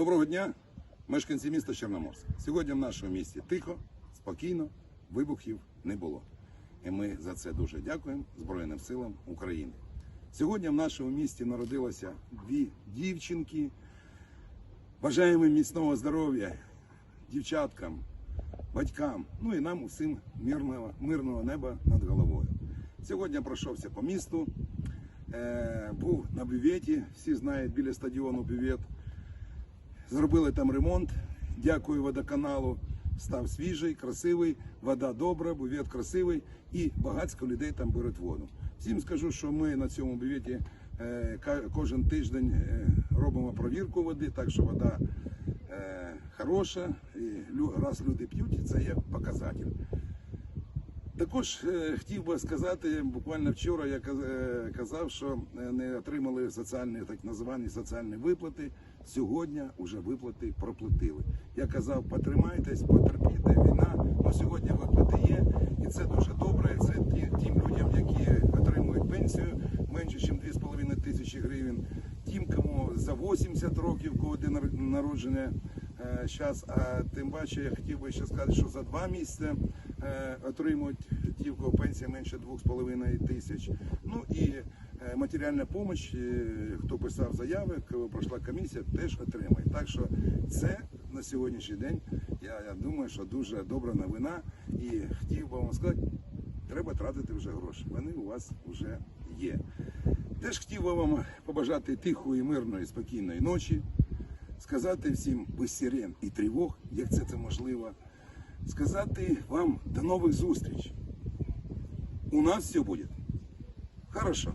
Доброго дня, мешканці міста Чорноморськ. Сьогодні в нашому місті тихо, спокійно, вибухів не було. І ми за це дуже дякуємо Збройним силам України. Сьогодні в нашому місті народилося дві дівчинки. Бажаємо міцного здоров'я дівчаткам, батькам, ну і нам усім мирного, мирного неба над головою. Сьогодні пройшовся по місту, е, був на бюветі, всі знають біля стадіону бювет. Зробили там ремонт. Дякую водоканалу. Став свіжий, красивий, вода добра, бювет красивий і багатько людей там беруть воду. Всім скажу, що ми на цьому бюветі е, кожен тиждень е, робимо провірку води, так що вода е, хороша. І раз люди п'ють, це є показатель. Також е, хотів би сказати, буквально вчора я е, казав, що е, не отримали соціальні так називані соціальні виплати. Сьогодні вже виплати проплатили. Я казав, потримайтесь, потерпіть, війна. Ну сьогодні виплати є, і це дуже добре. Це ті, тим людям, які отримують пенсію менше, ніж 2,5 тисячі гривень. Тим, кому за 80 років, кого день нар- народження зараз. А тим паче я хотів би ще сказати, що за два місяці отримують ті, в кого пенсія менше 2,5 тисяч. Ну і е, матеріальна допомога, хто писав заяви, кого пройшла комісія, теж отримає. Так що це на сьогоднішній день, я, я думаю, що дуже добра новина. І хотів би вам сказати, треба тратити вже гроші. Вони у вас вже є. Теж хотів би вам побажати тихої, мирної, спокійної ночі сказати всім без сирен і тривог, як це це можливо, сказати вам до нових зустріч. У нас все буде хорошо.